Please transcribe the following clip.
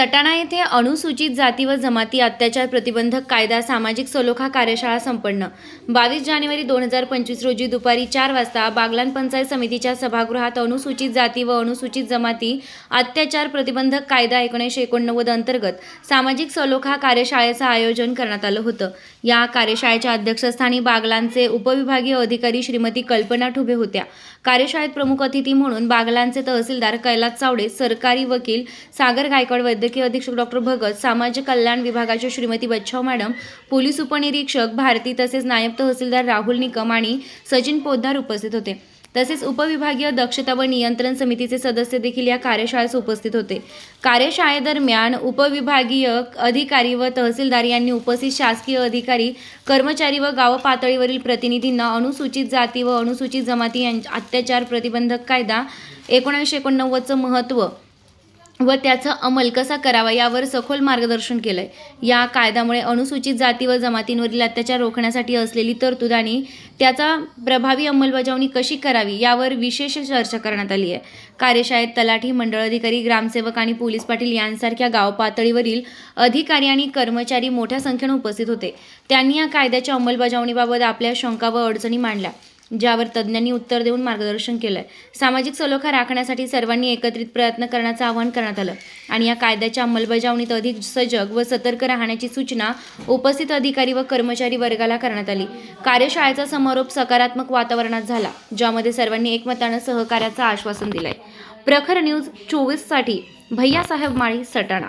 सटाणा येथे अनुसूचित जाती व जमाती अत्याचार प्रतिबंधक कायदा सामाजिक सलोखा कार्यशाळा संपन्न. बावीस जानेवारी दोन हजार पंचवीस रोजी दुपारी चार वाजता बागलान पंचायत समितीच्या सभागृहात अनुसूचित जाती व अनुसूचित जमाती अत्याचार प्रतिबंधक कायदा एकोणीसशे एकोणनव्वद अंतर्गत सामाजिक सलोखा कार्यशाळेचं आयोजन करण्यात आलं होतं. या कार्यशाळेच्या अध्यक्षस्थानी बागलांचे उपविभागीय अधिकारी श्रीमती कल्पना ठुबे होत्या. कार्यशाळेत प्रमुख अतिथी म्हणून बागलांचे तहसीलदार कैलास चावडे सरकारी वकील सागर गायकवाड वैद्यकीय अधीक्षक डॉक्टर भगत समाज कल्याण विभागाच्या श्रीमती बच्छाव मॅडम पोलीस उपनिरीक्षक भारती तसेच नायब तहसीलदार राहुल निकम आणि सचिन पोद्दार उपस्थित होते. तसेच उपविभागीय दक्षता व नियंत्रण समितीचे सदस्य देखील या कार्यशाळेस उपस्थित होते. कार्यशाळेदरम्यान उपविभागीय अधिकारी व तहसीलदार यांनी उपस्थित शासकीय अधिकारी कर्मचारी व गाव पातळीवरील प्रतिनिधींना अनुसूचित जाती व अनुसूचित जमाती यांच्या अत्याचार प्रतिबंधक कायदा एकोणीसशे एकोणनव्वदचं महत्त्व व त्याचा अंमल कसा करावा यावर सखोल मार्गदर्शन केलं आहे या कायद्यामुळे अनुसूचित जाती व जमातींवरील अत्याचार रोखण्यासाठी असलेली तरतूद आणि त्याचा प्रभावी अंमलबजावणी कशी करावी यावर विशेष चर्चा करण्यात आली आहे. कार्यशाळेत तलाठी मंडळ अधिकारी ग्रामसेवक आणि पोलीस पाटील यांसारख्या गाव पातळीवरील अधिकारी आणि कर्मचारी मोठ्या संख्येने उपस्थित होते. त्यांनी या कायद्याच्या अंमलबजावणीबाबत आपल्या शंका व अडचणी मांडल्या. ज्यावर तज्ज्ञांनी उत्तर देऊन मार्गदर्शन केलंय. सामाजिक सलोखा राखण्यासाठी सर्वांनी एकत्रित प्रयत्न करण्याचं आवाहन करण्यात आलं. आणि या कायद्याच्या अंमलबजावणीत अधिक सजग व सतर्क राहण्याची सूचना उपस्थित अधिकारी व कर्मचारी वर्गाला करण्यात आली. कार्यशाळेचा समारोप सकारात्मक वातावरणात झाला ज्यामध्ये सर्वांनी एकमतानं सहकार्याचं आश्वासन दिलंय. प्रखर न्यूज चोवीससाठी भैयासाहेब माळी सटाणा.